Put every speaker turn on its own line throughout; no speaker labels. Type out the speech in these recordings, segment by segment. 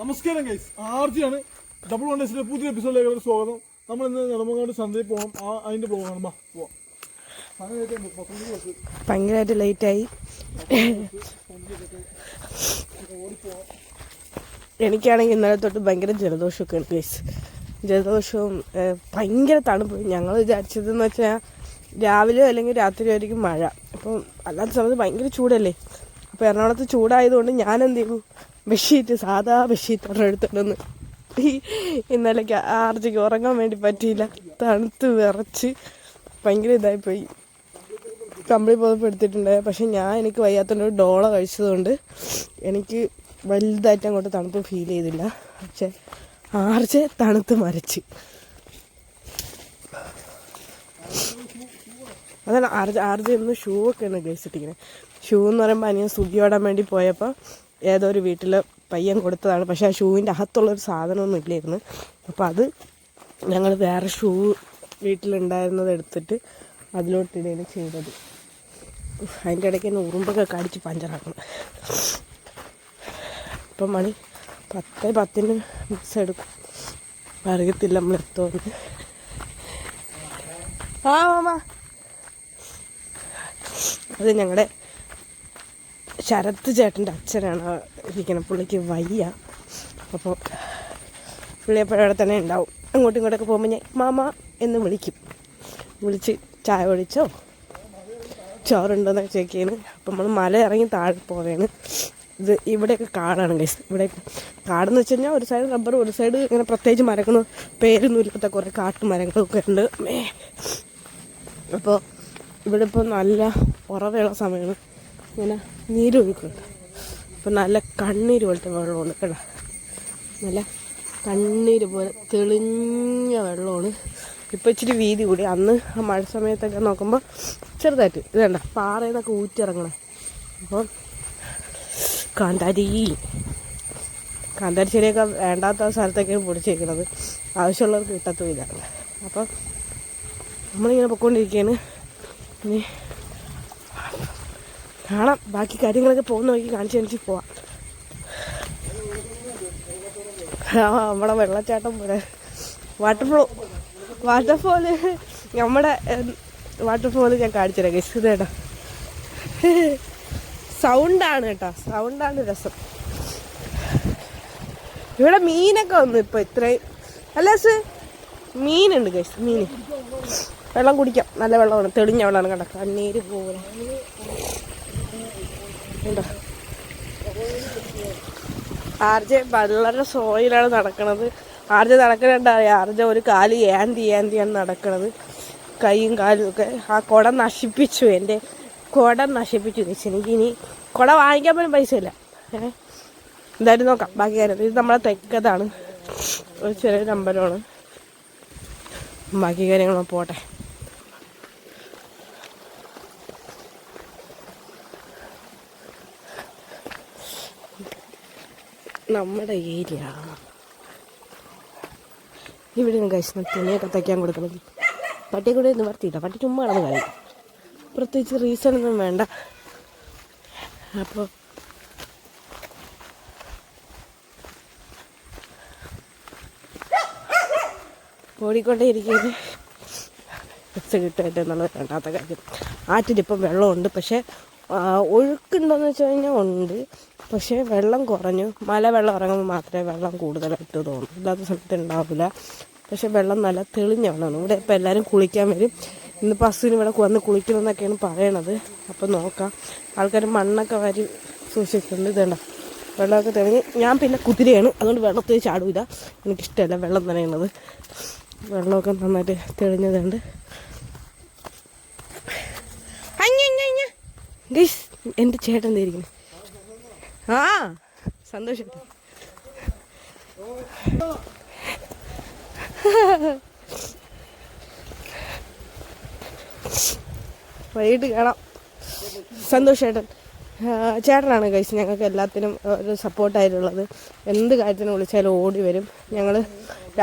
നമസ്കാരം ഗൈസ് ആർജിയാണ്. Double one ഡേസിന്റെ പുതിയ എപ്പിസോഡിലേക്ക് സ്വാഗതം. നമ്മൾ ഇന്ന് നെടുമങ്ങാട് ചന്തയിൽ പോകണം ആ അതിന്റെ ബ്ലോഗാണ് ബാ പോവാം.
ഭയങ്കരമായിട്ട് ലേറ്റായി എനിക്കാണെങ്കിൽ ഇന്നലെ തൊട്ട് ഭയങ്കര ജലദോഷമൊക്കെ ഉണ്ട് ഗൈസ് ജലദോഷവും ഭയങ്കര തണുപ്പ്. ഞങ്ങൾ വിചാരിച്ചതെന്ന് വെച്ചാൽ രാവിലെ അല്ലെങ്കിൽ രാത്രി ആയിരിക്കും മഴ. അപ്പം അല്ലാത്ത സമയത്ത് ഭയങ്കര ചൂടല്ലേ? അപ്പോൾ എറണാകുളത്ത് ചൂടായതുകൊണ്ട് ഞാൻ എന്ത് ചെയ്തു? ബെഡ്ഷീറ്റ് സാധാ ബഷീറ്റ് എടുത്തിടുന്നത് ഈ ഇന്നലേക്ക് ആർജിക്ക് ഉറങ്ങാൻ വേണ്ടി പറ്റിയില്ല. തണുത്ത് വിറച്ച് ഭയങ്കര ഇതായിപ്പോയി. കമ്പിളി പുതപ്പ് എടുത്തിട്ടുണ്ട്. പക്ഷെ ഞാൻ എനിക്ക് വയ്യാത്തതുകൊണ്ട് ഡോള കഴിച്ചതുകൊണ്ട് എനിക്ക് വലുതായിട്ട് അങ്ങോട്ട് തണുപ്പ് ഫീൽ ചെയ്തില്ല. പക്ഷെ ആർജ് തണുത്ത് മരച്ച്. അതാണ് ആർജ് ആർജ് ഇന്ന് ഷൂ ഒക്കെയാണ് കഴിച്ചിട്ടിങ്ങനെ ഷൂ എന്ന് പറയുമ്പോൾ അനിയൻ സുഖിയോടാൻ വേണ്ടി പോയപ്പോൾ ഏതോ ഒരു വീട്ടിൽ പയ്യൻ കൊടുത്തതാണ്. പക്ഷേ ആ ഷൂവിന്റെ അകത്തുള്ളൊരു സാധനമൊന്നും ഇല്ലായിരുന്നു. അപ്പോൾ അത് ഞങ്ങൾ വേറെ ഷൂ വീട്ടിലുണ്ടായിരുന്നത് എടുത്തിട്ട് അതിലോട്ടിടുകയാണ് ചെയ്തത്. അതിന്റെ ഇടയ്ക്ക് തന്നെ ഉറുമ്പൊക്കെ കടിച്ച് പഞ്ചറാക്കണം. ഇപ്പം മണി പത്ത് പത്തിന് മിക്സ് എടുക്കും. അറിയത്തില്ല നമ്മൾ എത്തുമെന്ന് ആ മാമ. അത് ഞങ്ങളുടെ ശരത്ത് ചേട്ടന്റെ അച്ഛനാണ്. ഇരിക്കുന്നത് പുള്ളിക്ക് വയ്യ. അപ്പോൾ പുള്ളി എപ്പോഴും അവിടെ തന്നെ ഉണ്ടാവും. അങ്ങോട്ടും ഇങ്ങോട്ടൊക്കെ പോകുമ്പോൾ ഞാൻ മാമ എന്ന് വിളിക്കും. വിളിച്ച് ചായ ഒഴിച്ചോ ചോറുണ്ടോയെന്നൊക്കെ ചെക്ക് ചെയ്യുന്നു അപ്പം നമ്മൾ മല ഇറങ്ങി താഴെ പോവുകയാണ് ഇത് ഇവിടെയൊക്കെ കാടാണ് ഗൈസ് ഇവിടെ കാടെന്ന് വെച്ച് കഴിഞ്ഞാൽ ഒരു സൈഡ് റബ്ബർ ഒരു സൈഡ് ഇങ്ങനെ പ്രത്യേകിച്ച് മരങ്ങൾ പേരൊന്നും ഇല്ലാത്ത കുറേ കാട്ടുമരങ്ങളൊക്കെ ഉണ്ട്. അപ്പോൾ ഇവിടെ ഇപ്പോൾ നല്ല ഉറവയുള്ള സമയമാണ് ഇങ്ങനെ നീരൊഴുക്കുണ്ട്. അപ്പം നല്ല കണ്ണീര് പോലത്തെ വെള്ളമാണ് കേട്ടോ. നല്ല കണ്ണീര് പോലെ തെളിഞ്ഞ വെള്ളമാണ്. ഇപ്പോൾ ഇച്ചിരി വീതി കൂടി. അന്ന് ആ മഴ സമയത്തൊക്കെ നോക്കുമ്പോൾ ചെറുതായിട്ട് ഇത് വേണ്ട പാറയിൽ നിന്നൊക്കെ ഊറ്റിറങ്ങണേ കാന്താരി. കാന്താരി ചെടിയൊക്കെ വേണ്ടാത്ത സ്ഥലത്തൊക്കെയാണ് പൊടിച്ചേക്കുന്നത് ആവശ്യമുള്ളവർക്ക് കിട്ടത്തുമില്ല അപ്പം നമ്മളിങ്ങനെ പൊയ്ക്കൊണ്ടിരിക്കുകയാണ് ഇനി കാണാം. ബാക്കി കാര്യങ്ങളൊക്കെ പോകുന്ന വഴിക്ക് കാണിച്ച് കാണിച്ച് പോവാം. ആ നമ്മുടെ വെള്ളച്ചാട്ടം പോലെ. വാട്ടർഫോൾ വാട്ടർഫോൾ നമ്മുടെ വാട്ടർഫോൾ ഞാൻ കാണിച്ചുതരാം ഗസ് ഇത് കേട്ടോ സൗണ്ടാണ് കേട്ടോ. സൗണ്ടാണ് രസം. ഇവിടെ മീനൊക്കെ വന്നു ഇപ്പൊ ഇത്രയും. അല്ല സ് മീനുണ്ട് ഗൈസ് മീൻ വെള്ളം കുടിക്കാം. നല്ല വെള്ളമാണ്. തെളിഞ്ഞ വെള്ളമാണ് കണ്ടോ? കണ്ണീര് പോലെ. കണ്ടോ ആർജ വളരെ സോയിലാണ് നടക്കണത്. ആർജെ നടക്കണ ആർജെ ഒരു കാൽ ഏന്തി ഏന്തിയാണ് നടക്കണത്. കൈയും കാലും ഒക്കെ ആ കുട നശിപ്പിച്ചു എന്റെ. കുട നശിപ്പിച്ചു എനിക്ക് ഇനി കുട വാങ്ങിക്കാൻ പോലും പൈസ ഇല്ല. എന്തായാലും നോക്കാം. ബാക്കി കാര്യം ഇത് നമ്മളെ തെക്കതാണ്. ഒരു ചെറിയൊരു അമ്പലമാണ് ബാക്കി കാര്യങ്ങൾ പോട്ടെ. നമ്മുടെ ഏരിയ. ഇവിടെ കഴിച്ചു തുണിയൊക്കെ തയ്ക്കാൻ കൊടുക്കണം. പട്ടിയെ കൂടെ നിവർത്തിയില്ല പട്ടി ചുമ്മാ കിടന്ന് പ്രത്യേകിച്ച് റീസൺ ഒന്നും വേണ്ട. അപ്പോൾ ഓടിക്കൊണ്ടേ ഇരിക്കുന്നത് കിട്ടുമായിട്ട് എന്നുള്ളത് രണ്ടാമത്തെ കാര്യം. ആറ്റിലിപ്പം വെള്ളമുണ്ട്. പക്ഷേ ഒഴുക്കുണ്ടോയെന്ന് വെച്ച് കഴിഞ്ഞാൽ ഉണ്ട്. പക്ഷേ വെള്ളം കുറഞ്ഞു. മല വെള്ളം ഇറങ്ങുമ്പോൾ മാത്രമേ വെള്ളം കൂടുതലായിട്ട് തോന്നൂ. ഇല്ലാത്ത സമയത്ത് ഉണ്ടാവില്ല. പക്ഷേ വെള്ളം നല്ല തെളിഞ്ഞ വെള്ളമാണ് ഇവിടെ ഇപ്പോൾ എല്ലാവരും കുളിക്കാൻ വരും. ഇന്ന് പശുവിന് ഇവിടെ വന്ന് കുളിക്കണമെന്നൊക്കെയാണ് പറയണത്. അപ്പോൾ നോക്കാം. ആൾക്കാർ മണ്ണൊക്കെ വാരി സൂക്ഷിച്ചിട്ടുണ്ട്. ഇതേണ്ട. വെള്ളമൊക്കെ തെളിഞ്ഞ്. ഞാൻ പിന്നെ കുതിരയാണ്. അതുകൊണ്ട് വെള്ളത്തിൽ ചാടൂല. എനിക്കിഷ്ടമല്ല വെള്ളം നനയുന്നത് വെള്ളമൊക്കെ നന്നായിട്ട് തെളിഞ്ഞതുണ്ട് എന്റെ ചേട്ടൻ എന്തായിരിക്കുന്നു ആ സന്തോഷം. വൈകിട്ട് കാണാം. സന്തോഷേട്ടൻ. ചേട്ടനാണ് കഴിച്ച് ഞങ്ങൾക്ക് എല്ലാത്തിനും ഒരു സപ്പോർട്ടായിട്ടുള്ളത് എന്ത് കാര്യത്തിനും വിളിച്ചാലും ഓടി വരും. ഞങ്ങൾ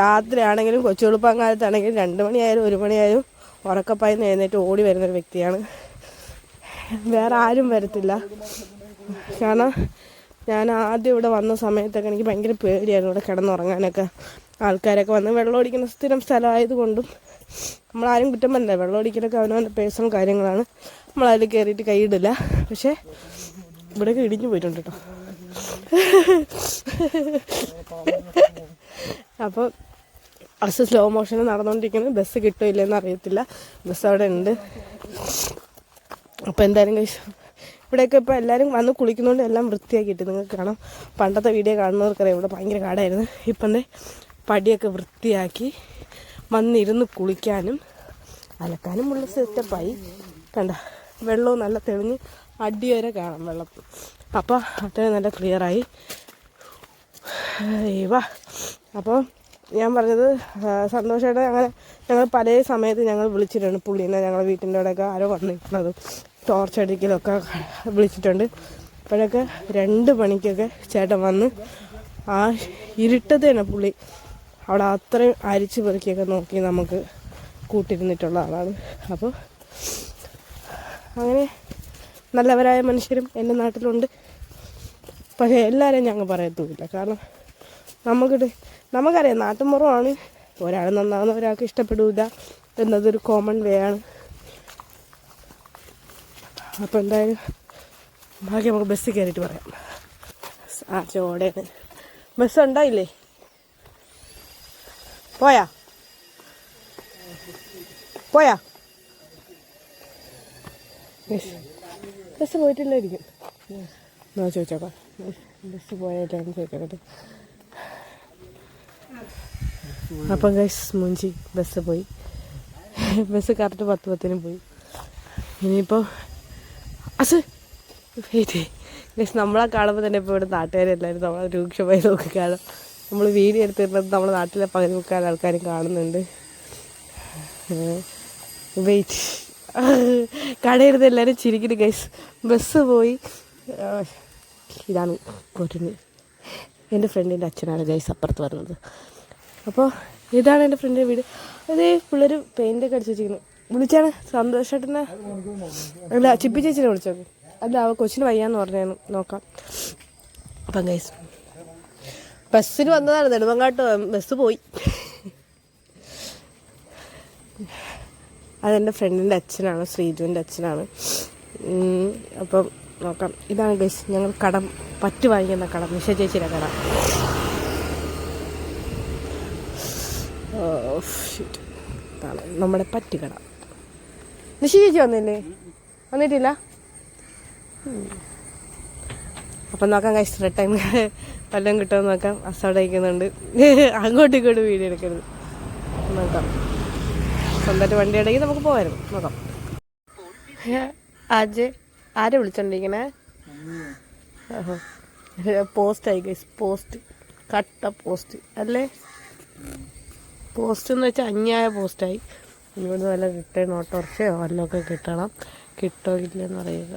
രാത്രിയാണെങ്കിലും കൊച്ചുവെളുപ്പം കാലത്താണെങ്കിലും രണ്ട് മണിയായാലും ഒരു മണിയായാലും ഉറക്കപ്പായി എഴുന്നേറ്റ് ഓടി വരുന്നൊരു വ്യക്തിയാണ്. വേറെ ആരും വരത്തില്ല. കാരണം ഞാൻ ആദ്യം ഇവിടെ വന്ന സമയത്തൊക്കെ എനിക്ക് ഭയങ്കര പേടിയായിരുന്നു ഇവിടെ കിടന്നുറങ്ങാനൊക്കെ. ആൾക്കാരൊക്കെ വന്ന് വെള്ളം അടിക്കുന്ന സ്ഥിരം സ്ഥലമായതുകൊണ്ടും നമ്മളാരും കുറ്റം പറഞ്ഞില്ല വെള്ളം അടിക്കലൊക്കെ അവനവന്റെ പേഴ്സണൽ കാര്യങ്ങളാണ്. നമ്മളതിൽ കയറിയിട്ട് കൈയിടില്ല. പക്ഷേ ഇവിടെയൊക്കെ ഇടിഞ്ഞു പോയിട്ടുണ്ട് കേട്ടോ. അപ്പോൾ ബസ് സ്ലോ മോഷനിൽ നടന്നുകൊണ്ടിരിക്കുന്നത് ബസ് കിട്ടോ ഇല്ലെന്ന് അറിയത്തില്ല. ബസ് അവിടെ ഉണ്ട്. അപ്പോൾ എന്തായാലും കഴിച്ചു ഇവിടെയൊക്കെ ഇപ്പോൾ എല്ലാവരും വന്ന് കുളിക്കുന്നതുകൊണ്ട് എല്ലാം വൃത്തിയാക്കിയിട്ട് നിങ്ങൾക്ക് കാണാം. പണ്ടത്തെ വീഡിയോ കാണുന്നവർക്കറിയാം ഇവിടെ ഭയങ്കര കാടായിരുന്നു. ഇപ്പം പടിയൊക്കെ വൃത്തിയാക്കി വന്നിരുന്ന് കുളിക്കാനും അലക്കാനും ഉള്ള സെറ്റപ്പായി കണ്ട വെള്ളവും നല്ല തെളിഞ്ഞ് അടി വരെ കാണാം വെള്ളം. അപ്പോൾ അത്രയും നല്ല ക്ലിയറായി വാ. അപ്പോൾ ഞാൻ പറഞ്ഞത് സന്തോഷമായിട്ട് അങ്ങനെ ഞങ്ങൾ പല സമയത്ത് ഞങ്ങൾ വിളിച്ചിട്ടുണ്ട് പുള്ളീനെ ഞങ്ങളുടെ വീട്ടിന്റെ അവിടെയൊക്കെ ആരോ വന്നിരിക്കുന്നതും ടോർച്ച് അടിക്കലൊക്കെ വിളിച്ചിട്ടുണ്ട്. അപ്പോഴൊക്കെ രണ്ട് മണിക്കൊക്കെ ചേട്ടൻ വന്ന് ആ ഇരുട്ടത്ത് തന്നെ പുള്ളി. അവിടെ അത്രയും അരിച്ചു പെറുക്കിയൊക്കെ നോക്കി നമുക്ക് കൂട്ടിരുന്നിട്ടുള്ള ആളാണ്. അപ്പോൾ അങ്ങനെ നല്ലവരായ മനുഷ്യരും എന്റെ നാട്ടിലുണ്ട്. പക്ഷേ എല്ലാവരെയും ഞങ്ങൾ പറയത്തുമില്ല. കാരണം നമുക്കിട്ട് നമുക്കറിയാം നാട്ടുമ്പുറമാണ് ഒരാൾ നന്നാവുന്ന ഒരാൾക്ക് ഇഷ്ടപ്പെടില്ല എന്നതൊരു കോമൺ വേ ആണ്. അപ്പോൾ എന്തായാലും ബാക്കി നമുക്ക് ബസ്സിൽ കയറിയിട്ട് പറയാം. ആ ചോടയാണ് ബസ് ഉണ്ടായില്ലേ? പോയാ? പോയാ? ബസ്. പോയിട്ടില്ലായിരിക്കും. എന്നാ ചോദിച്ചോക്കാം. ബസ് പോയായിട്ടാണ് ചോദിക്കുന്നത്. അപ്പം ഗൈസ് മുഞ്ചി ബസ് പോയി. ബസ് കറക്റ്റ് പത്ത് പത്തിന് പോയി. ഇനിയിപ്പോൾ അസ് വെയിറ്റ് നമ്മളെ കാണുമ്പോൾ തന്നെ ഇപ്പോൾ ഇവിടെ നാട്ടുകാരെല്ലാവരും നമ്മളെ രൂക്ഷമായി നോക്കി കാണും നമ്മൾ വീഡിയോ എടുത്തിരുന്നത് നമ്മുടെ നാട്ടിലെ പകുതി മുക്കാൽ ആൾക്കാരും കാണുന്നുണ്ട്. വെയിറ്റ് കടയിരുന്ന് എല്ലാവരും ചിരിക്കുന്നു ഗൈസ് ബസ് പോയി. ഇതാണ് കൊരുന്ന് എന്റെ ഫ്രണ്ടിന്റെ അച്ഛനാണ് ഗൈസ് അപ്പുറത്ത് വരുന്നത് അപ്പോൾ ഇതാണ് എന്റെ ഫ്രണ്ടിന്റെ വീട്. അതേ പിള്ളേർ പെയിന്റൊക്കെ അടിച്ച് വെച്ചിരിക്കുന്നു. വിളിച്ചാണ് സന്തോഷേട്ടനെ. അല്ല ചിപ്പി ചേച്ചിനെ വിളിച്ചോക്ക്. അല്ല അവ കൊച്ചിന് വയ്യാന്ന് പറഞ്ഞു നോക്കാം. അപ്പം ഗൈസ് ബസ്സിന് വന്നതാണ് നെടുമങ്ങാട്ട്. ബസ് പോയി. അതെന്റെ ഫ്രണ്ടിന്റെ അച്ഛനാണ് ശ്രീജുവിന്റെ അച്ഛനാണ്. അപ്പം നോക്കാം. ഇതാണ് ഗൈസ് ഞങ്ങൾ കടം പറ്റു വാങ്ങിക്കുന്ന കടം നിഷ ചേച്ചിയുടെ കട. നമ്മുടെ പറ്റ് കട നിഷ ചേച്ചി വന്നില്ലേ? വന്നിട്ടില്ല. അപ്പം നോക്കാം ഗൈസ് റെഡ് ടൈം വല്ലതും കിട്ടുമെന്ന് നോക്കാം. അസൗടെ അയക്കുന്നുണ്ട് അങ്ങോട്ടും ഇങ്ങോട്ടും വീഡിയോ എടുക്കരുത്. നോക്കാം. സ്വന്തമായിട്ട് വണ്ടി ഉണ്ടെങ്കിൽ നമുക്ക് പോകായിരുന്നു നോക്കാം. ആജ് ആരെ വിളിച്ചോണ്ടിരിക്കണേ? പോസ്റ്റ് ആയി ഗൈസ് പോസ്റ്റ്. കട്ട പോസ്റ്റ്. അല്ലേ? പോസ്റ്റ് എന്ന് വെച്ചാൽ അന്യായ പോസ്റ്റായി ഇവിടുന്ന് വല്ല റിട്ടേൺ ഓട്ടോറിക്ഷയോ വല്ലതൊക്കെ കിട്ടണം. കിട്ടോ ഇല്ലെന്ന് പറയുക.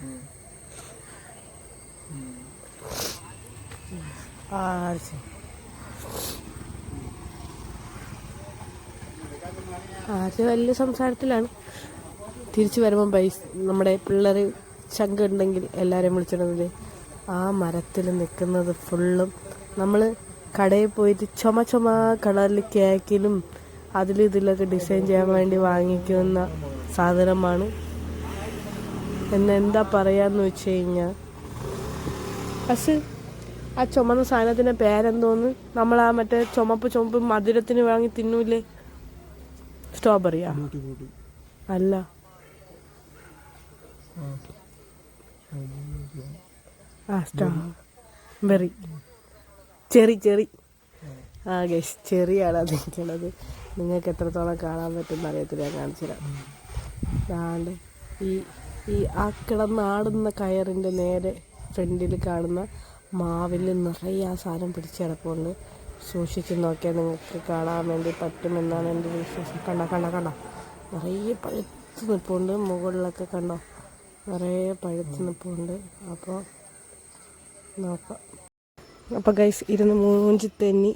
ആ.
ആ ശരി വലിയ സംസാരത്തിലാണ്. തിരിച്ചു വരുമ്പം പൈസ നമ്മുടെ പിള്ളേർ ശങ്ക ഉണ്ടെങ്കിൽ എല്ലാവരെയും ആ മരത്തിൽ നിൽക്കുന്നത് ഫുള്ളും നമ്മൾ കടയിൽ പോയിട്ട് ചുമ ചുമ കളറിൽ കേക്കിലും അതിലും ഇതിലൊക്കെ ഡിസൈൻ ചെയ്യാൻ വേണ്ടി വാങ്ങിക്കുന്ന സാധനമാണ്. എന്നെന്താ പറയാന്ന് വെച്ച് കഴിഞ്ഞാൽ ആ ചുമന്ന സാധനത്തിന്റെ പേരെന്തോന്ന്? നമ്മൾ ആ മറ്റേ ചുമപ്പ് ചുമപ്പ് മധുരത്തിന് വാങ്ങി തിന്നൂലേ സ്ട്രോബെറിയാ അല്ല. ആ സ്ട്രോബെറി ചെറി ചെറി. ആ ഗസ് ചെറിയാണ് അത് നിൽക്കുന്നത് നിങ്ങൾക്ക് എത്രത്തോളം കാണാൻ പറ്റുമെന്ന് അറിയത്തില്ല ഞാൻ കാണിച്ചു തരാം. ദാണ്ട് ഈ ഈ ആ കിടന്നാടുന്ന കയറിന്റെ നേരെ ഫ്രണ്ടിൽ കാണുന്ന മാവിൽ നിറയെ ആ സാധനം പിടിച്ച് കിടപ്പുണ്ട്. സൂക്ഷിച്ച് നോക്കിയാൽ നിങ്ങൾക്ക് കാണാൻ വേണ്ടി പറ്റുമെന്നാണ് എന്റെ വിശ്വാസം. കണ്ട കണ്ട കണ്ട? നിറയെ പഴുത്ത് നിൽപ്പുണ്ട് മുകളിലൊക്കെ കണ്ടോ? നിറയെ പഴുത്ത് നിൽപ്പുണ്ട്. അപ്പോൾ നോക്കാം. അപ്പോൾ ഗൈസ് ഇരുന്ന് മൂഞ്ചി തെന്നി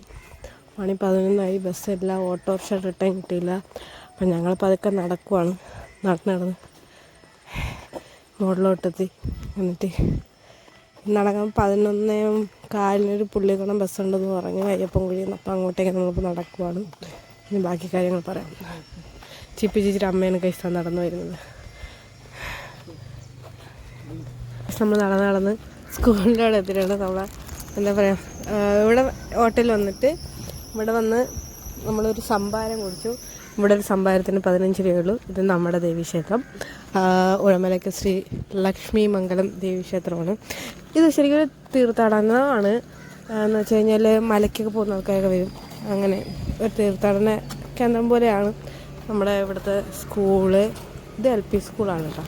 മണി പതിനൊന്നായി. ബസ്സില്ല ഓട്ടോറിക്ഷ റിട്ടേൺ കിട്ടിയില്ല. അപ്പം ഞങ്ങൾ പതുക്കെ നടക്കുവാണ്. നടന്ന് നടന്ന് മുകളിലോട്ടെത്തി. എന്നിട്ട് നടക്കാൻ പതിനൊന്നേ കാലിനൊരു പുള്ളിക്കുളം ബസ്സുണ്ടെന്ന് പറഞ്ഞു. അയ്യപ്പൻകുഴി അപ്പം അങ്ങോട്ടേക്ക് നമ്മളിപ്പോൾ നടക്കുവാണ്. ഇനി ബാക്കി കാര്യങ്ങൾ പറയാം. ചിപ്പി ചേച്ചിയുടെ അമ്മയാണ് കൈസാൻ നടന്നു വരുന്നത്. നമ്മൾ നടന്ന് നടന്ന് സ്കൂളിന്റെ അവിടെ എത്തിയിട്ടാണ് നമ്മളെ എന്താ പറയുക ഇവിടെ ഹോട്ടലിൽ വന്നിട്ട് ഇവിടെ വന്ന് നമ്മളൊരു സംഭാരം കുടിച്ചു. ഇവിടെ ഒരു സംഭാരത്തിന് പതിനഞ്ച് രൂപയുള്ളൂ ഇത് നമ്മുടെ ദേവീക്ഷേത്രം. ഉഴമലയ്ക്ക് ശ്രീ ലക്ഷ്മി മംഗലം ദേവീക്ഷേത്രമാണ്. ഇത് ശരിക്കും ഒരു തീർത്ഥാടനമാണ്. എന്ന് വെച്ച് കഴിഞ്ഞാൽ മലയ്ക്കൊക്കെ പോകുന്ന ആൾക്കാരൊക്കെ വരും. അങ്ങനെ ഒരു തീർത്ഥാടന കേന്ദ്രം പോലെയാണ് നമ്മുടെ ഇവിടുത്തെ സ്കൂൾ. ഇത് എൽ പി സ്കൂളാണ് കേട്ടോ.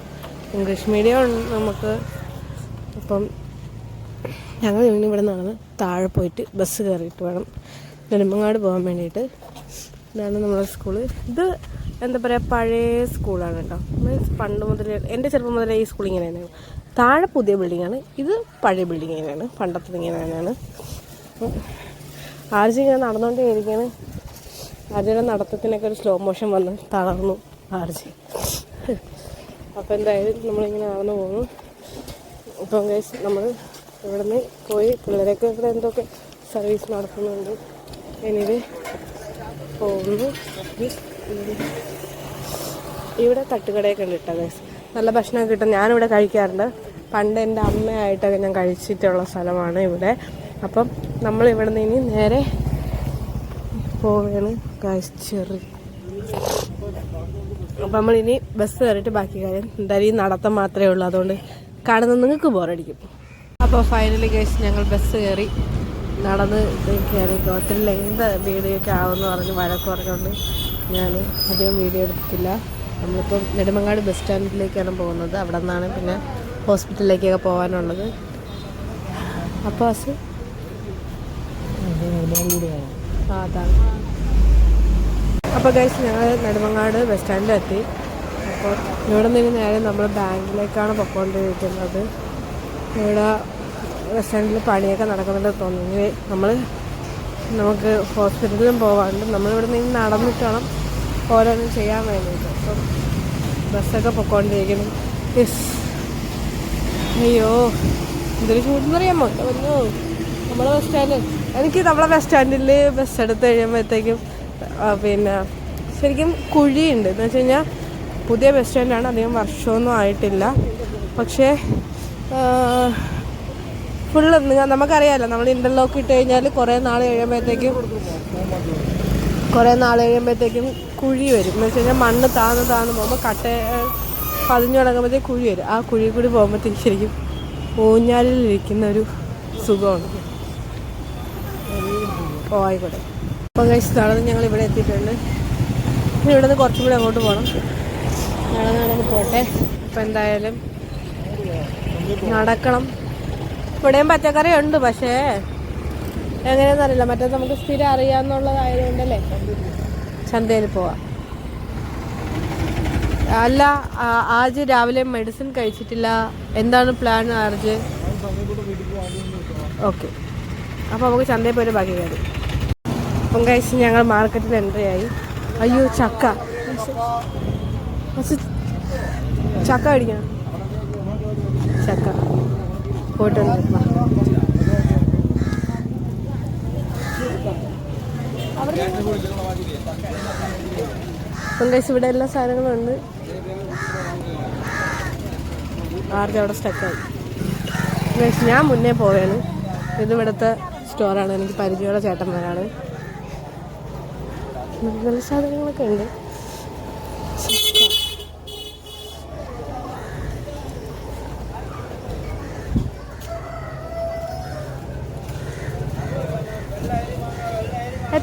ഇംഗ്ലീഷ് മീഡിയം നമുക്ക്. അപ്പം ഞങ്ങൾ ഇവിടെ നടന്ന് താഴെ പോയിട്ട് ബസ് കയറിയിട്ട് വേണം. നെടുമ്പങ്ങാട് പോകാൻ വേണ്ടിയിട്ട്. ഇതാണ് നമ്മുടെ സ്കൂൾ ഇത് എന്താ പറയുക പഴയ സ്കൂളാണ് കേട്ടോ മീൻസ് പണ്ട് മുതലേ എന്റെ ചെറുപ്പം മുതലേ ഈ സ്കൂൾ ഇങ്ങനെ തന്നെയാണ്. താഴെ പുതിയ ബിൽഡിങ്ങാണ് ഇത് പഴയ ബിൽഡിങ് തന്നെയാണ്. പണ്ടത്തെ ഇങ്ങനെ തന്നെയാണ്. ആർജി ഇങ്ങനെ നടന്നുകൊണ്ടേ ഇരിക്കുകയാണ് ആർജിയുടെ നടത്തത്തിനൊക്കെ ഒരു സ്ലോ മോഷൻ വന്ന് തളർന്നു ആർജി. അപ്പോൾ എന്തായാലും നമ്മളിങ്ങനെ നടന്നു പോകുന്നു. ഇപ്പം കേസ് നമ്മൾ ഇവിടെ നിന്ന് പോയി പിള്ളേരൊക്കെ ഇവിടെ എന്തൊക്കെ സർവീസ് നടത്തുന്നുണ്ട്. എന്നിത് പോകുന്നു ഇവിടെ തട്ടുകടയൊക്കെ ഉണ്ട് കേട്ടോ ഗൈസ് നല്ല ഭക്ഷണമൊക്കെ കിട്ടും. ഞാനിവിടെ കഴിക്കാറുണ്ട്. പണ്ട് എന്റെ അമ്മയായിട്ടൊക്കെ ഞാൻ കഴിച്ചിട്ടുള്ള സ്ഥലമാണ് ഇവിടെ. അപ്പം നമ്മൾ ഇവിടെ നിന്ന് ഇനി നേരെ പോവുകയാണ് ഗൈസ് ചെറി അപ്പം നമ്മളിനി ബസ് കയറിയിട്ട് ബാക്കി കാര്യം എന്തായാലും ഈ നടത്തം മാത്രമേ ഉള്ളൂ. അതുകൊണ്ട് കാണുന്ന നിങ്ങൾക്ക് ബോറടിക്കും അപ്പോൾ ഫൈനലി കഴിച്ച് ഞങ്ങൾ ബസ് കയറി. നടന്ന് കയറി ഒത്തിരി ലെങ്ത് വീഡിയോ ഒക്കെ ആവുമെന്ന് പറഞ്ഞ് വഴക്ക് പറഞ്ഞുകൊണ്ട് ഞാൻ അധികം വീഡിയോ എടുത്തില്ല നമ്മളിപ്പം നെടുമങ്ങാട് ബസ് സ്റ്റാൻഡിലേക്കാണ് പോകുന്നത്. അവിടെ നിന്നാണ് പിന്നെ ഹോസ്പിറ്റലിലേക്കൊക്കെ പോകാനുള്ളത്. അപ്പോൾ അസ്? ആ അതാണ്. അപ്പോൾ കഴിച്ച് ഞങ്ങൾ നെടുമങ്ങാട് ബസ് സ്റ്റാൻഡിലെത്തി അപ്പോൾ ഇവിടെ നിന്ന് നേരെ നമ്മൾ ബാങ്കിലേക്കാണ് പൊക്കോണ്ടിരിക്കുന്നത്. ഇവിടെ ബസ് സ്റ്റാൻഡിൽ പണിയൊക്കെ നടക്കുന്നുണ്ട് തോന്നുന്നു. നമ്മൾ നമുക്ക് ഹോസ്പിറ്റലിലും പോകാറുണ്ട് നമ്മളിവിടെ നിന്ന് നടന്നിട്ട് വേണം ഓരോന്നും ചെയ്യാൻ വേണ്ടിയിട്ട്. അപ്പം ബസ്സൊക്കെ പൊക്കോണ്ടിരിക്കുന്നു. യെസ്. അയ്യോ ഇതൊരു ചൂടെന്നറിയാമോ? ഒന്നോ നമ്മളെ ബസ് സ്റ്റാൻഡ് എനിക്ക് നമ്മളെ ബസ് സ്റ്റാൻഡിൽ ബസ് എടുത്ത് കഴിയുമ്പോഴത്തേക്കും പിന്നെ ശരിക്കും കുഴിയുണ്ട്. എന്ന് വെച്ച് കഴിഞ്ഞാൽ പുതിയ ബസ് സ്റ്റാൻഡാണ് അധികം വർഷമൊന്നും ആയിട്ടില്ല. പക്ഷേ ഫുള്ള് നമുക്കറിയാമല്ലോ നമ്മൾ ഇന്റർലോക്ക് ഇട്ട് കഴിഞ്ഞാൽ കുറേ നാൾ കഴിയുമ്പോഴത്തേക്കും കുറേ നാൾ കഴിയുമ്പോഴത്തേക്കും കുഴി വരും. എന്ന് വെച്ച് കഴിഞ്ഞാൽ മണ്ണ് താന്ന് താന്ന് പോകുമ്പോൾ കട്ട പതിഞ്ഞു തുടങ്ങുമ്പോഴത്തേക്ക് കുഴി വരും. ആ കുഴി കൂടി പോകുമ്പോഴത്തേക്ക് ശരിക്കും ഊഞ്ഞാലിലിരിക്കുന്ന ഒരു സുഖമാണ്. ഓ ആയിക്കോട്ടെ. അപ്പം കഴിച്ച് നടന്ന് ഞങ്ങൾ ഇവിടെ എത്തിയിട്ടുണ്ട്. ഇനി ഇവിടെ നിന്ന് കുറച്ചും കൂടി അങ്ങോട്ട് പോകണം നടന്ന് നടന്ന് പോട്ടെ. അപ്പം എന്തായാലും നടക്കണം. ഇവിടെയും പച്ചക്കറി ഉണ്ട് പക്ഷേ എങ്ങനെയാണെന്ന് അറിയില്ല മറ്റേ നമുക്ക് സ്ഥിരം അറിയാമെന്നുള്ളതായതുകൊണ്ടല്ലേ ചന്തയിൽ പോവാം. അല്ല ആജ് രാവിലെ മെഡിസിൻ കഴിച്ചിട്ടില്ല. എന്താണ് പ്ലാൻ ആർജ്? ഓക്കെ അപ്പോൾ നമുക്ക് ചന്തയിൽ പോയിട്ട് ബാക്കി കാര്യം. അപ്പം കഴിച്ച് ഞങ്ങൾ മാർക്കറ്റിൽ എൻട്രി ആയി. അയ്യോ ചക്ക. ചക്ക അടിക്കണം ചക്ക. പോയിട്ടുണ്ട് ഇവിടെ എല്ലാ സാധനങ്ങളും ഉണ്ട്. ആർക്കും അവിടെ സ്റ്റക്കായി ഗൈസ് ഞാൻ മുന്നേ പോവുകയാണ് ഇത് ഇവിടുത്തെ സ്റ്റോറാണ് എനിക്ക് പരിചയമുള്ള ചേട്ടന്മാരാണ്. നല്ല സാധനങ്ങളൊക്കെ ഉണ്ട്.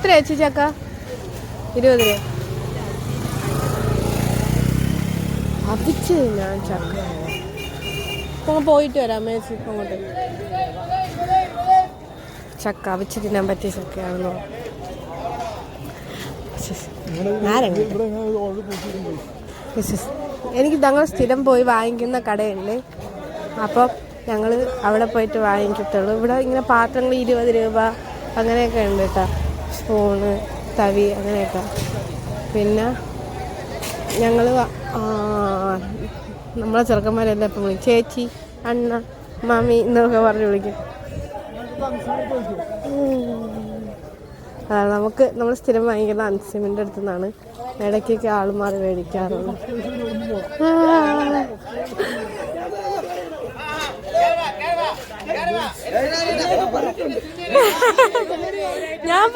എത്ര ചേച്ചി ചക്ക? ഇരുപത് രൂപ. ഞാൻ ചക്ക പോയിട്ട് വരാം മേച്ചി അങ്ങോട്ട്. ചക്ക അവിച്ച് തിന്നാൻ പറ്റിയ ചക്കയാണല്ലോ. എനിക്ക് ഞങ്ങൾ സ്ഥിരം പോയി വാങ്ങിക്കുന്ന കടയുണ്ട് അപ്പം ഞങ്ങൾ അവിടെ പോയിട്ട് വാങ്ങിക്കത്തുള്ളൂ. ഇവിടെ ഇങ്ങനെ പാത്രങ്ങൾ ഇരുപത് രൂപ അങ്ങനെയൊക്കെ ഉണ്ട് കേട്ടോ. സ്പൂണ് തവി അങ്ങനെയൊക്കെ. പിന്നെ ഞങ്ങൾ നമ്മളെ ചെറുക്കന്മാരെല്ലാം ഇപ്പം വിളിക്കും. ചേച്ചി അണ്ണ മമ്മി എന്നൊക്കെ പറഞ്ഞ് വിളിക്കും. നമുക്ക് നമ്മൾ സ്ഥിരം വാങ്ങിക്കുന്ന അൻസിമിന്റെ അടുത്തു നിന്നാണ് ഇടയ്ക്കൊക്കെ ആൾ മേടിക്കാറുള്ളൂ ആ. ഞാൻ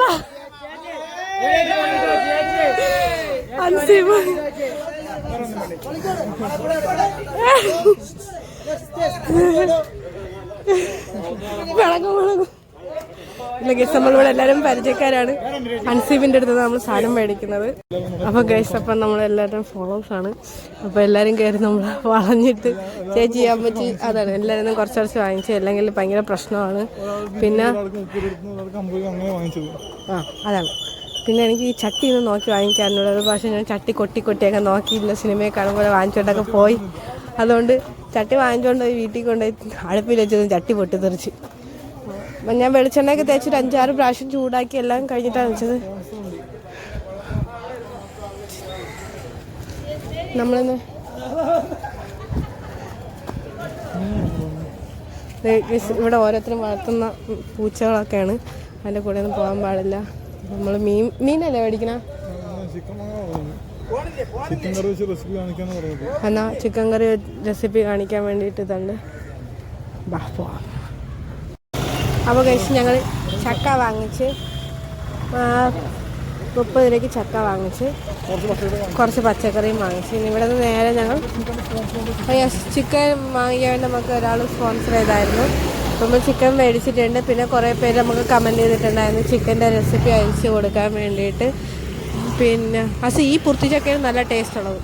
അൻസിമ വിളങ്ങും വിളങ്ങും. ഇല്ല നമ്മളിവിടെ എല്ലാവരും പരിചയക്കാരാണ്. അൻസീബിന്റെ അടുത്ത് നമ്മൾ സാധനം മേടിക്കുന്നത്. അപ്പൊ ഗൈസ് അപ്പം നമ്മളെല്ലാരും ഫോളോസ് ആണ്. അപ്പൊ എല്ലാരും കയറി നമ്മൾ വളഞ്ഞിട്ട് ചേച്ചി പറ്റി. അതാണ് എല്ലാരും കുറച്ച് കുറച്ച് വാങ്ങിച്ചു. അല്ലെങ്കിൽ ഭയങ്കര പ്രശ്നമാണ്. പിന്നെ ആ അതാണ്. പിന്നെ എനിക്ക് ഈ ചട്ടി ഒന്ന് നോക്കി വാങ്ങിക്കാനുള്ളത്. ഒരു ഞാൻ ചട്ടി കൊട്ടി കൊട്ടിയൊക്കെ നോക്കിയില്ല സിനിമയെ കാണുമ്പോൾ വാങ്ങിച്ചോണ്ടൊക്കെ പോയി. അതുകൊണ്ട് ചട്ടി വാങ്ങിച്ചുകൊണ്ട് വീട്ടിൽ കൊണ്ടുപോയി അടുപ്പിൽ വെച്ചത് ചട്ടി പൊട്ടിത്തെറിച്ച്. അപ്പം ഞാൻ വെളിച്ചെണ്ണയൊക്കെ തേച്ചിട്ട് അഞ്ചാറ് പ്രാവശ്യം ചൂടാക്കി എല്ലാം കഴിഞ്ഞിട്ടാണ് വെച്ചത്. നമ്മളിന്ന് ഇവിടെ ഓരോരുത്തരും വളർത്തുന്ന പൂച്ചകളൊക്കെയാണ്. അതിന്റെ കൂടെ ഒന്നും പോകാൻ പാടില്ല. നമ്മൾ മീൻ മീനല്ലേ മേടിക്കണ? എന്നാ ചിക്കൻ കറി റെസിപ്പി കാണിക്കാൻ വേണ്ടിയിട്ട് ഇതുണ്ട് ബാ പോവാം. അപ്പോൾ കഴിച്ച് ഞങ്ങൾ ചക്ക വാങ്ങിച്ച് മുപ്പത് രൂപയ്ക്ക് ചക്ക വാങ്ങിച്ച്
കുറച്ച് പച്ചക്കറി
കുറച്ച് പച്ചക്കറിയും വാങ്ങിച്ച്. ഇവിടെ നിന്ന് നേരെ ഞങ്ങൾ ചിക്കൻ വാങ്ങിക്കാൻ വേണ്ടി നമുക്ക് ഒരാൾ സ്പോൺസർ ചെയ്തായിരുന്നു. നമ്മൾ ചിക്കൻ മേടിച്ചിട്ടുണ്ട്. പിന്നെ കുറേ പേര് നമുക്ക് കമന്റ് ചെയ്തിട്ടുണ്ടായിരുന്നു. ചിക്കന്റെ റെസിപ്പി അയച്ചു കൊടുക്കാൻ വേണ്ടിയിട്ട്. പിന്നെ പക്ഷേ ഈ പുറത്തി ചക്കയാണ് നല്ല ടേസ്റ്റ് ഉള്ളത്.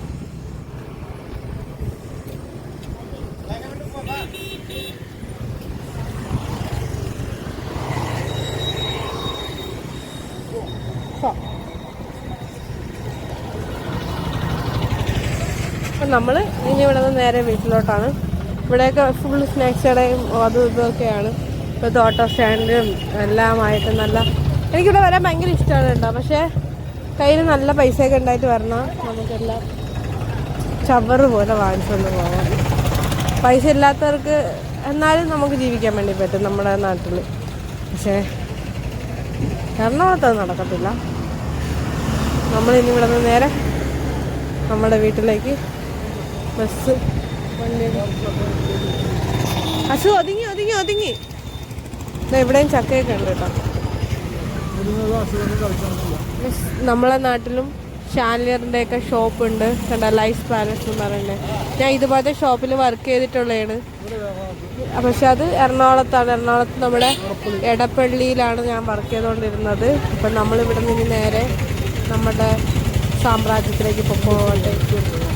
നമ്മൾ ഇനി ഇവിടെ നിന്ന് നേരെ വീട്ടിലോട്ടാണ്. ഇവിടെയൊക്കെ ഫുൾ സ്നാക്സ് കടയും അതും ഇതൊക്കെയാണ് ഇപ്പോൾ ഓട്ടോ സ്റ്റാൻഡും എല്ലാമായിട്ട് നല്ല എനിക്കിവിടെ വരാൻ ഭയങ്കര ഇഷ്ടമാണ് കേട്ടോ. പക്ഷേ കയ്യിൽ നല്ല പൈസയൊക്കെ ഉണ്ടായിട്ട് വരണം. നമുക്കെല്ലാം ചവറ് പോലെ വാങ്ങിച്ചുകൊണ്ട് പോകാം പൈസ ഇല്ലാത്തവർക്ക് എന്നാലും നമുക്ക് ജീവിക്കാൻ വേണ്ടി പറ്റും നമ്മുടെ നാട്ടിൽ പക്ഷേ എറണാകുളത്ത് അത് നടക്കത്തില്ല. നമ്മളിനി ഇവിടെ നിന്ന് നേരെ നമ്മുടെ വീട്ടിലേക്ക് ബസ്. വണ്ടി. അസു ഒതുങ്ങി ഒതുങ്ങി ഒതുങ്ങി. എവിടെയും ചക്കയൊക്കെ ഉണ്ട് കേട്ടോ. നമ്മളെ നാട്ടിലും ഷാൻലിയറിന്റെ ഒക്കെ ഷോപ്പ് ഉണ്ട്. കണ്ട ലൈഫ് പാലസ് എന്ന് പറയുന്നത്. ഞാൻ ഇതുപോലത്തെ ഷോപ്പിൽ വർക്ക് ചെയ്തിട്ടുള്ളതാണ്. പക്ഷെ അത് എറണാകുളത്താണ്. എറണാകുളത്ത് നമ്മുടെ എടപ്പള്ളിയിലാണ് ഞാൻ വർക്ക് ചെയ്തുകൊണ്ടിരുന്നത്. അപ്പം നമ്മളിവിടെ നിന്ന് നേരെ നമ്മുടെ സാമ്രാജ്യത്തിലേക്ക് പോകാൻ ബസ്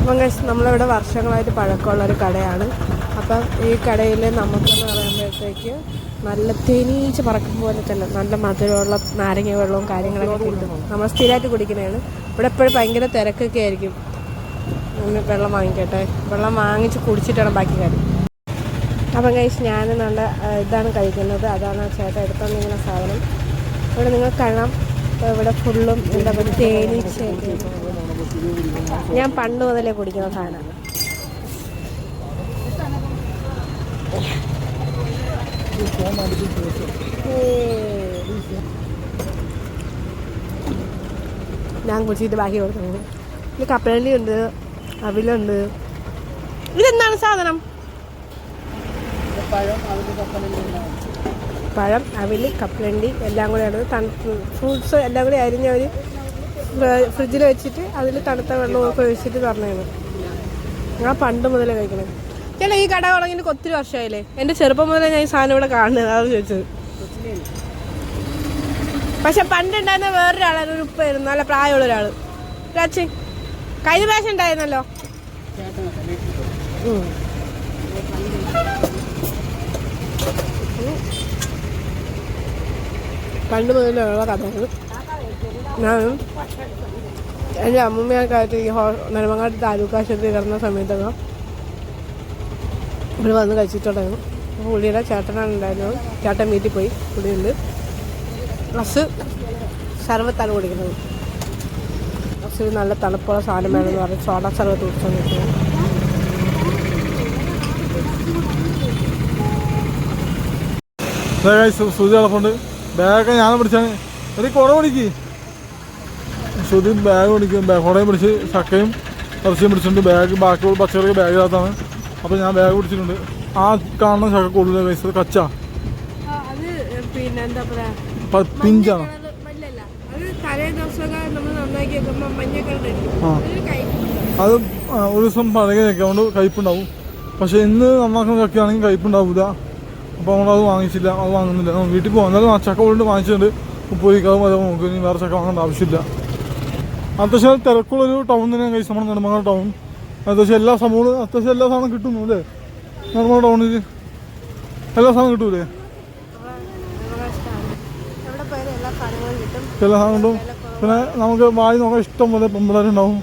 അപ്പം കഴിച്ച് നമ്മളിവിടെ വർഷങ്ങളായിട്ട് പഴക്കമുള്ള ഒരു കടയാണ്. അപ്പം ഈ കടയിൽ നമുക്കെന്ന് പറയുമ്പോഴത്തേക്ക് നല്ല തേനീച്ച പറക്കും പോലെ തന്നെ നല്ല മധുരമുള്ള നാരങ്ങ വെള്ളവും കാര്യങ്ങളൊക്കെ കിട്ടും. നമ്മൾ സ്ഥിരമായിട്ട് കുടിക്കുന്നതാണ്. ഇവിടെ എപ്പോഴും ഭയങ്കര തിരക്കൊക്കെ ആയിരിക്കും. വെള്ളം വാങ്ങിക്കട്ടെ. വെള്ളം വാങ്ങിച്ച് കുടിച്ചിട്ടാണ് ബാക്കി കാര്യം. അപ്പം കഴിച്ച് ഞാൻ നല്ല ഇതാണ് കഴിക്കുന്നത്. അതാണ് ചേട്ടൻ എടുത്തോണ്ടിരിക്കുന്ന സാധനം. ഇവിടെ നിങ്ങൾ കാണാം. ഇവിടെ ഫുള്ളും എന്താ പറയുക തേനീച്ചയൊക്കെ ഞാൻ പണ്ട് മുതലേ കുടിക്കുന്ന സാധനമാണ്. ഞാൻ കുടിച്ചിട്ട് ബാക്കി കൊടുക്കുന്നു ഇത് കപ്പലണ്ടി ഉണ്ട് അവിലുണ്ട്. ഇതെന്താണ് സാധനം? പഴം അവിൽ കപ്പലണ്ടി എല്ലാം കൂടെയാണ് തണുപ്പ് ഫ്രൂട്ട്സ് എല്ലാം കൂടി അരിഞ്ഞ ഒരു ഫ്രിഡ്ജിൽ വെച്ചിട്ട് അതിൽ തണുത്ത വെള്ളമൊക്കെ ഒഴിച്ചിട്ട് തരണേന്ന് ഞാൻ പണ്ട് മുതലേ കഴിക്കണേ ചേട്ടാ ഈ കട തുടങ്ങിയിട്ട് ഒത്തിരി വർഷമായില്ലേ എന്റെ ചെറുപ്പം മുതലേ ഞാൻ ഈ സാധനം ഇവിടെ കാണുന്നത് അതാണ് ചോദിച്ചത്. പക്ഷെ പണ്ടുണ്ടായിരുന്ന വേറൊരാളാണ് ഒരു ഉപ്പായിരുന്നു നല്ല പ്രായമുള്ള ഒരാൾ രാച്ചി കഴിഞ്ഞ പ്രാവശ്യം ഉണ്ടായിരുന്നല്ലോ. പണ്ട് മുതലുള്ള കഥകൾ ഞാനും എന്റെ അമ്മൂമ്മയൊക്കെ ഈ ഹോ നെടുമങ്ങാട്ട് താലൂക്ക് ആശുപത്രി കിടന്ന സമയത്തൊക്കെ ഇവിടെ വന്ന് കഴിച്ചിട്ടുണ്ടായിരുന്നു. പുള്ളിയുടെ ചേട്ടനാണ് ഉണ്ടായിരുന്നത്. ചേട്ടൻ വീട്ടിൽ പോയി. പുള്ളിയുണ്ട്. പ്ലസ് സർവത്താണ് കുടിക്കുന്നത് ബസ് നല്ല തണുപ്പുള്ള സാധനം വേണമെന്ന് പറഞ്ഞ് സോഡ സർവത്ത് കുടിച്ചോണ്ടിരിക്കുന്നത്
ശ്രുതി കിടപ്പുണ്ട് ബാഗൊക്കെ ഞാൻ പിടിച്ചാണ്. ഒരു കുറവ് പിടിക്ക്. ശ്രുതി ബാഗ് പിടിക്കും ബാ- കുടയും പിടിച്ച് ചക്കയും ഇറച്ചിയും പിടിച്ചിട്ടുണ്ട്. ബാഗ് ബാക്കിയുള്ള പച്ചക്കറി ബാഗിനകത്താണ് അപ്പോൾ ഞാൻ ബാഗ് പിടിച്ചിട്ടുണ്ട്. ആ കാണുന്ന ചക്ക കൂടുതൽ പൈസ കച്ച. പിഞ്ചാണ്?
അത് ഒരു
ദിവസം പഴകിയ ചക്ക അതുകൊണ്ട് കയ്പുണ്ടാവും പക്ഷെ ഇന്ന് നന്നാക്കുന്ന ചക്കയാണെങ്കിൽ കയ്പുണ്ടാവില്ല അപ്പോൾ നമ്മളത് വാങ്ങിച്ചില്ല. അത് വാങ്ങുന്നില്ല. വീട്ടിൽ പോകാം എന്നാലും ആ ചക്ക കൊണ്ട് വാങ്ങിച്ചിട്ടുണ്ട്. ഉപ്പ് അത് നമുക്ക് ഇനി വേറെ ചക്ക വാങ്ങേണ്ട ആവശ്യമില്ല. അത്യാവശ്യം തിരക്കുള്ളൊരു ടൗൺ തന്നെയാണ് കഴിച്ച് നമ്മുടെ നെടുമങ്ങാട് ടൗൺ അത്യാവശ്യം എല്ലാ സംഭവവും അത്യാവശ്യം എല്ലാ സാധനവും കിട്ടുന്നു അല്ലേ? നെടുമങ്ങാട് ടൗണിൽ എല്ലാ സാധനം കിട്ടൂലേ? ചില സാധനം പിന്നെ നമുക്ക് വായി നോക്കാൻ ഇഷ്ടം പോലെ പെമ്പിള്ളേരുണ്ടാവും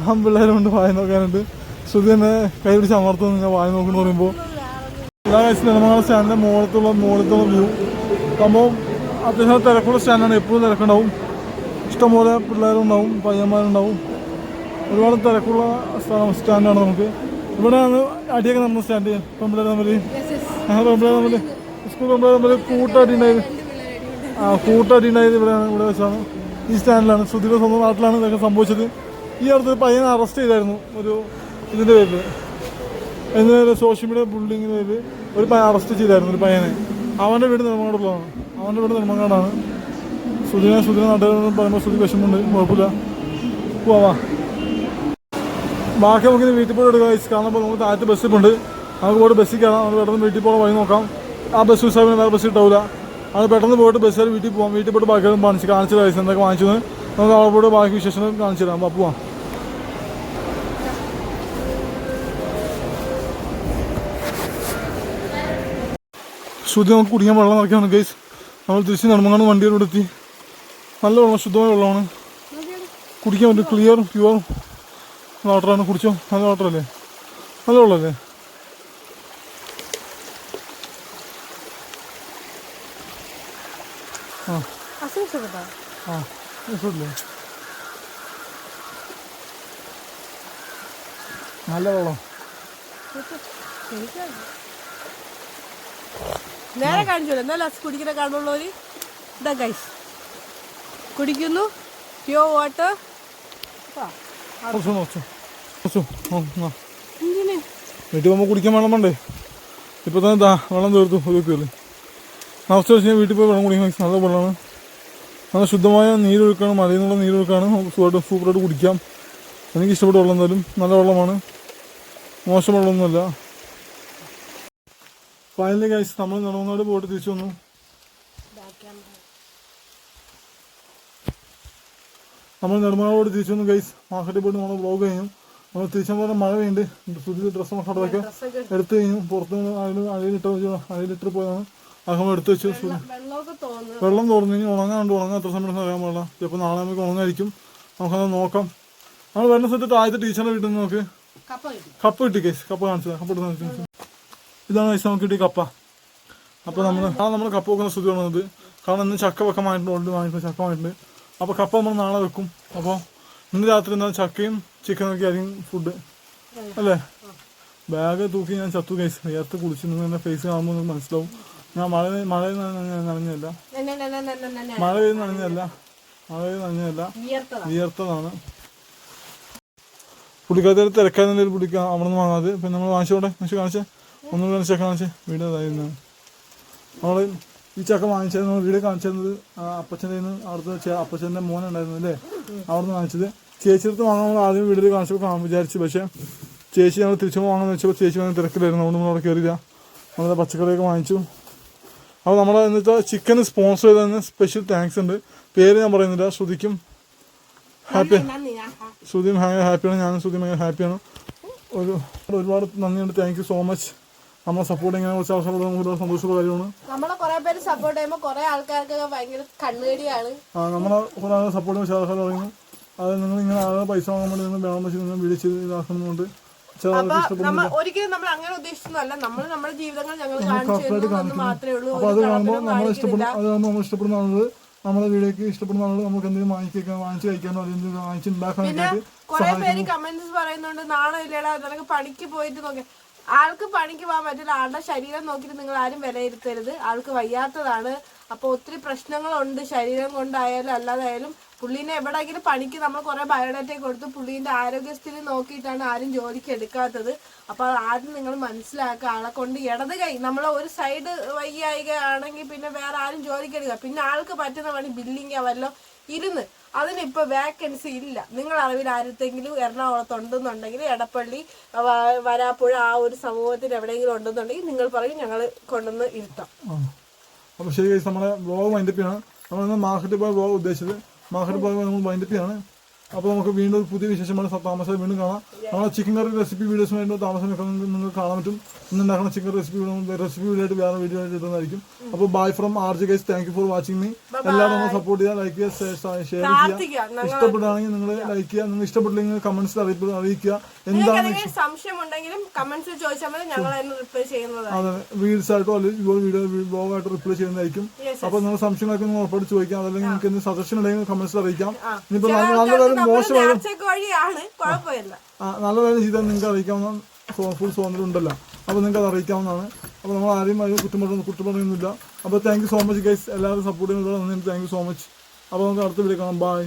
ആ പിള്ളേരുണ്ട് വായി നോക്കാനുണ്ട്. ശ്രുതി തന്നെ കൈ പിടിച്ച് അമർത്തുന്നു ഞാൻ വായി നോക്കുന്നു പറയുമ്പോൾ എല്ലാ കാഴ്ച നെടുമങ്ങാട് സ്റ്റാൻഡിന്റെ മുകളിലത്തുള്ള മുകളിലത്തുള്ള വ്യൂ സംഭവം അത്യാവശ്യം തിരക്കുള്ള സ്റ്റാൻഡാണ് എപ്പോഴും തിരക്കുണ്ടാവും. ഇഷ്ടംപോലെ പിള്ളേരുണ്ടാവും പയ്യന്മാരുണ്ടാവും. ഒരുപാട് തിരക്കുള്ള സ്ഥലം സ്റ്റാൻഡാണ് നമുക്ക്. ഇവിടെയാണ് അടിയൊക്കെ നടന്ന സ്റ്റാൻഡ്. പെമ്പിളേ തമ്മിൽ പെമ്പിള്ളേർ തമ്മിൽ സ്കൂൾ പെമ്പിളേ തമ്മിൽ കൂട്ടടി ഉണ്ടായത് ആ കൂട്ടടി ഉണ്ടായത് ഇവിടെയാണ് ഇവിടെ വെച്ചാണ്. ഈ സ്റ്റാൻഡിലാണ്. ശ്രുതിയുടെ സ്വന്തം നാട്ടിലാണ് ഇതൊക്കെ സംഭവിച്ചത്. ഈ അടുത്ത് പയ്യനെ അറസ്റ്റ് ചെയ്തായിരുന്നു ഒരു ഇതിന്റെ പേരിൽ എന്നൊരു സോഷ്യൽ മീഡിയ ബുള്ളിങ്ങിന്റെ പേരിൽ ഒരു പയ്യൻ അറസ്റ്റ് ചെയ്തായിരുന്നു ഒരു പയ്യനെ. അവന്റെ വീട് നെടുമങ്ങാടുള്ളതാണ്. അവന്റെ വീട് നെടുമങ്ങാടാണ്. സുധിനെ സുധിനെ നാട്ടുകാരോട് പറയുമ്പോൾ സുധി വിഷമമുണ്ട്. കുഴപ്പമില്ല. പോവാ ബാക്കി നമുക്ക് വീട്ടിൽ പോയി എടുക്കാം guys. കാരണം ഇപ്പോൾ നമുക്ക് താഴത്ത് ബസ് ഉണ്ട്. നമുക്ക് പോയിട്ട് ബസ്സിൽ കയറാം. നമുക്ക് പെട്ടെന്ന് വീട്ടിൽ പോകാൻ വഴി നോക്കാം. ആ ബസ് മിസ്സായി വേറെ ബസ് കിട്ടാവില്ല അത് പെട്ടെന്ന് പോയിട്ട് ബസ്സിൽ വീട്ടിൽ പോകാം വീട്ടിൽ പോയിട്ട് ബാക്കി കാണിച്ച് കാണിച്ചു പൈസ എന്തൊക്കെ വാങ്ങിച്ചത് നമുക്ക് അവിടെ പോയിട്ട് ബാക്കി വിശേഷങ്ങൾ കാണിച്ചു തരാം. അപ്പോൾ പോവാം. ശ്രുതി നമുക്ക് കുടിക്കാൻ വെള്ളം നിറയ്ക്കാണ് ഗൈസ് നമ്മൾ തിരിച്ച് നെടുമങ്ങാണ് വണ്ടിയിലൂടെ എത്തി. നല്ല ശുദ്ധമായ വെള്ളമാണ്. കുടിക്കാൻ പറ്റും. ക്ലിയർ പ്യുവർ വാട്ടറാണ് കുടിച്ചോ? നല്ല വാട്ടറല്ലേ നല്ല വെള്ളമല്ലേ? നല്ല വെള്ളം.
നേരെ കാണിച്ചോളൂ എന്നാലും കുടിക്കുന്ന കാണുള്ളവര് ഇതാ ഗൈസ് കുടിക്കുന്നു. പ്യോർ വാട്ടർ
വീട്ടിൽ പോകുമ്പോൾ കുടിക്കാൻ വെള്ളം വേണ്ടേ? ഇപ്പോൾ തന്നെ ദാ വെള്ളം തീർത്തു ഒരു കയറി അവസ്ഥ വെച്ച് കഴിഞ്ഞാൽ വീട്ടിൽ പോയി വെള്ളം കുടിക്കാൻ നല്ല വെള്ളമാണ്. നല്ല ശുദ്ധമായ നീരൊഴുക്കാണ് മലയിൽ നിന്നുള്ള നീരൊഴുക്കാണ്. നമുക്ക് സുഖമായിട്ട് സൂപ്പറായിട്ട് കുടിക്കാം. എനിക്ക് ഇഷ്ടപ്പെട്ട വെള്ളം എന്തായാലും നല്ല വെള്ളമാണ്. മോശം വെള്ളമൊന്നുമല്ല. ഫൈനലി കഴിച്ച് നമ്മൾ നടന്നാട് പോയിട്ട് തിരിച്ചു വന്നു. നമ്മൾ നെടുമങ്ങാട് തിരിച്ചു വന്നു ഗൈസ് മാർക്കറ്റിൽ പോയിട്ട് നമ്മൾ ബ്ലോഗ് കഴിഞ്ഞു. നമ്മൾ തിരിച്ചു വന്നാൽ മഴ വേണ്ട പുതിയ ഡ്രസ്സ് അടക്കം എടുത്തു കഴിഞ്ഞു. പുറത്ത് അഴിൽ വെച്ചു. അഴിലിട്ട് പോയതാണ്. അകം എടുത്തു വെച്ചു. വെള്ളം തോന്നുന്നു കഴിഞ്ഞാൽ ഉണങ്ങാണ്ട് ഉണങ്ങാൻ എത്ര സമയം അറിയാൻ പാടില്ല. ചിലപ്പോൾ നാളെ നമുക്ക് ഉണങ്ങായിരിക്കും. നമുക്കത് നോക്കാം. നമ്മൾ വരുന്ന സ്ഥലത്ത് ആദ്യത്തെ ടീച്ചറിനെ വീട്ടിൽ നിന്ന് നോക്ക്
കപ്പ കിട്ടി.
കേസ് കപ്പ കാണിച്ചത്. കപ്പ എടുത്ത് കാണിച്ചു. ഇതാണ് വയസ്സ് നമുക്ക് കിട്ടിയ കപ്പ. അപ്പോൾ നമ്മൾ ആ നമ്മൾ കപ്പ വെക്കുന്ന സ്ഥിതി വന്നത് കാരണം ഇന്ന് ചക്ക വെക്കാൻ വാങ്ങിയിട്ടുണ്ട്. ഓൾഡ് വാങ്ങിയിട്ടുണ്ട്. ചക്ക വാങ്ങിയിട്ടുണ്ട്. അപ്പോൾ കപ്പ നമ്മൾ നാളെ വെക്കും. അപ്പോൾ ഇന്ന് രാത്രി എന്നാൽ ചക്കയും ചിക്കനും ഒക്കെ ആയിരിക്കും ഫുഡ് അല്ലേ? ബാഗ് തൂക്കി ഞാൻ ചത്തു കൈസ് നേരത്തെ കുളിച്ച് നിന്ന് എന്റെ ഫേസ് കാണുമ്പോൾ നിങ്ങൾക്ക് മനസ്സിലാവും. ഞാൻ മഴ മഴ നനഞ്ഞല്ല മഴ പെയ്ത് നനഞ്ഞല്ല മഴ പെയ്ത് നനഞ്ഞല്ല വിയർത്തതാണ്. പുള്ളിക്കാരത്തെ തിരക്കാതെ പിടിക്കാം അവിടെ നിന്ന് വാങ്ങാതെ പിന്നെ നമ്മൾ വാങ്ങിച്ചോടെ പക്ഷെ കാണിച്ചേ? ഒന്നും കാണിച്ചേ? കാണിച്ചേ? വീട് അതായിരുന്നു നമ്മൾ ഈ ചക്ക വാങ്ങിച്ചത് വീട് കാണിച്ചിരുന്നത് അപ്പച്ചന്റെ നിന്ന് അവിടുത്തെ അപ്പച്ചന്റെ മോനുണ്ടായിരുന്നു അല്ലേ? അവിടുന്ന് വാങ്ങിച്ചത്. ചേച്ചിയുടെ വാങ്ങാൻ നമ്മൾ ആദ്യം വീട്ടിൽ കാണിച്ചപ്പോൾ കാണാൻ വിചാരിച്ചു. പക്ഷേ ചേച്ചി ഞങ്ങൾ തിരിച്ചു വാങ്ങാന്ന് വെച്ചപ്പോൾ ചേച്ചി വന്ന് തിരക്കിലായിരുന്നു. അതുകൊണ്ട് നമ്മൾ അവിടെ കയറിയില്ല. നമ്മളെ പച്ചക്കറിയൊക്കെ വാങ്ങിച്ചു. അപ്പോൾ നമ്മളെ എന്നിട്ട് ചിക്കൻ സ്പോൺസർ ചെയ്തതിന് സ്പെഷ്യൽ താങ്ക്സ് ഉണ്ട്. പേര് ഞാൻ പറയുന്നില്ല. ശ്രുതിക്കും ഹാപ്പി ശ്രുതിയും ഭയങ്കര ഹാപ്പിയാണ് ഞാനും ശ്രുതിയും ഭയങ്കര ഹാപ്പിയാണ് ഒരു ഒരുപാട് നന്ദിയുണ്ട്. താങ്ക് യു സോ മച്ച് നമ്മളെ സപ്പോർട്ട് ഇങ്ങനെ കുറച്ച് അവസരം നമുക്ക് സന്തോഷമുള്ള കാര്യമാണ്.
നമ്മളെ കുറെ പേര് സപ്പോർട്ട് ചെയ്യുമ്പോൾ കുറെ ആൾക്കാർക്ക് ഭയങ്കര കണ്ണുകടിയാണ്.
ആ, നമ്മളെ കുറേ സപ്പോർട്ട് ചെയ്യുന്ന ആൾക്കാർ തുടങ്ങി അത് നിങ്ങൾ ഇങ്ങനെ ആകെ പൈസ വാങ്ങാൻ വേണ്ടി നിങ്ങൾ വേണം പക്ഷേ നിങ്ങൾ വിളിച്ച് ഇതാക്കുന്നതുകൊണ്ട്
ഒരിക്കലും നമ്മൾ അങ്ങനെ ഉദ്ദേശിച്ചതല്ല നമ്മൾ നമ്മുടെ ജീവിതങ്ങൾ ഞങ്ങൾ മാത്രമേ ഉള്ളൂ.
അപ്പൊ അത് കാണുമ്പോൾ ഇഷ്ടപ്പെടുന്ന അത് കാണുമ്പോൾ നമ്മൾ ഇഷ്ടപ്പെടുന്ന ആളുകൾ നമ്മളെ വീഡിയോക്ക് ഇഷ്ടപ്പെടുന്ന ആളുകൾ നമുക്ക് എന്തെങ്കിലും വാങ്ങിക്കാൻ വാങ്ങിച്ച് കഴിക്കാനോ അല്ലെങ്കിൽ വാങ്ങിച്ച് ഉണ്ടാക്കാനൊക്കെ
കുറെ പേര് കമന്റ്സ് പറയുന്നുണ്ട് നാളെ ഇല്ലടാ നിനക്ക് പണിക്ക് പോയിട്ട് നോക്കി. ആൾക്ക് പണിക്ക് പോകാൻ പറ്റില്ല. ആളുടെ ശരീരം നോക്കിയിട്ട് നിങ്ങൾ ആരും വിലയിരുത്തരുത്. ആൾക്ക് വയ്യാത്തതാണ്. അപ്പൊ ഒത്തിരി പ്രശ്നങ്ങളുണ്ട് ശരീരം കൊണ്ടായാലും അല്ലാതായാലും. പുള്ളീനെ എവിടെയെങ്കിലും പണിക്ക് നമ്മൾ കുറെ ബയോഡാറ്റ കൊടുത്ത് പുള്ളീന്റെ ആരോഗ്യസ്ഥിതി നോക്കിയിട്ടാണ് ആരും ജോലിക്ക് എടുക്കാത്തത്. അപ്പൊ ആദ്യം നിങ്ങൾ മനസ്സിലാക്കുക. ആളെ കൊണ്ട് ഇടത് കൈ നമ്മളെ ഒരു സൈഡ് വയ്യായിക ആണെങ്കിൽ പിന്നെ വേറെ ആരും ജോലിക്ക് എടുക്കുക. പിന്നെ ആൾക്ക് പറ്റുന്ന പണി ബില്ലിങ്ങോ വല്ലോ ഇരുന്ന് അതിനിപ്പോ വേക്കൻസി ഇല്ല. നിങ്ങൾ അറിവിൽ ആരത്തെങ്കിലും എറണാകുളത്ത് ഉണ്ടെന്നുണ്ടെങ്കിൽ എടപ്പള്ളി വരാപ്പുഴ ആ ഒരു സമൂഹത്തിൽ എവിടെയെങ്കിലും ഉണ്ടെന്നുണ്ടെങ്കിൽ നിങ്ങൾ പറയും ഞങ്ങൾ കൊണ്ടുവന്ന് ഇരുത്താം.
അപ്പൊ ശരി നമ്മുടെ വ്ളോഗ് വൈൻഡപ്പിയാണ് നമ്മൾ മാർക്കറ്റിൽ പോയ വ്ളോഗ് ഉദ്ദേശിച്ചത്. മാർക്കറ്റ് പോയ നമ്മൾ വൈൻഡപ്പിയാണ് അപ്പോൾ നമുക്ക് വീണ്ടും ഒരു പുതിയ വിശേഷമാണ് താമസം വീണ്ടും കാണാം. നമ്മളെ ചിക്കൻ കറി റെസിപ്പി വീഡിയോസുമായിട്ട് താമസം നിങ്ങൾക്ക് കാണാൻ പറ്റും. ഇന്ന് ഉണ്ടാക്കുന്ന chicken recipe video recipe video ആയിട്ട് വേറെ വീഡിയോ ആയിട്ട് ഇടുന്നതായിരിക്കും. അപ്പോൾ bye from R G guys thank you for watching me എല്ലാവരും നമ്മൾ സപ്പോർട്ട് ചെയ്യുക ലൈക്ക് ചെയ്യുക ഷെയർ ചെയ്യുക. ഇഷ്ടപ്പെടുകയാണെങ്കിൽ നിങ്ങൾ ലൈക്ക് ചെയ്യുക നിങ്ങൾ ഇഷ്ടപ്പെട്ടില്ലെങ്കിൽ കമന്റ്സ് അറിയിപ്പ് അറിയിക്കുക. എന്താണ്
സംശയം ഉണ്ടെങ്കിലും കമന്റ്സ് ചോദിച്ചാൽ മതി. ഞങ്ങൾ റിപ്ലൈ
അതെ റീൽസ് ആയിട്ടോ അല്ലെങ്കിൽ വീഡിയോ ബ്ലോഗ് ആയിട്ട് റിപ്ലൈ ചെയ്യുന്നതായിരിക്കും.
അപ്പോൾ
അപ്പൊ നിങ്ങൾ സംശയങ്ങളൊക്കെ നിങ്ങൾ ഉറപ്പായിട്ട് ചോദിക്കാം. അതല്ലെങ്കിൽ നിങ്ങൾക്ക് എന്ത് സജഷൻ ഉണ്ടെങ്കിൽ കമന്റ്സ് അറിയിക്കാം.
ആ.
ഇനിയിപ്പോ
ചില
നല്ല നല്ല കാര്യം ചെയ്താൽ നിങ്ങൾക്ക് അറിയിക്കാവുന്ന ഫുൾ സ്വാതന്ത്ര്യം ഉണ്ടല്ലോ. അപ്പോൾ നിങ്ങൾക്ക് അത് അറിയിക്കാവുന്നതാണ്. അപ്പോൾ നമ്മൾ ആരെയും ആരും കുറ്റം പറയുന്നു കുറ്റം പറയുന്നില്ല അപ്പോൾ thank you so much guys എല്ലാവരും സപ്പോർട്ട് ചെയ്യുന്നതാണ് താങ്ക് യു സോ മച്ച് അപ്പോൾ നമുക്ക് അടുത്ത വീഡിയോ കാണാം. ബൈ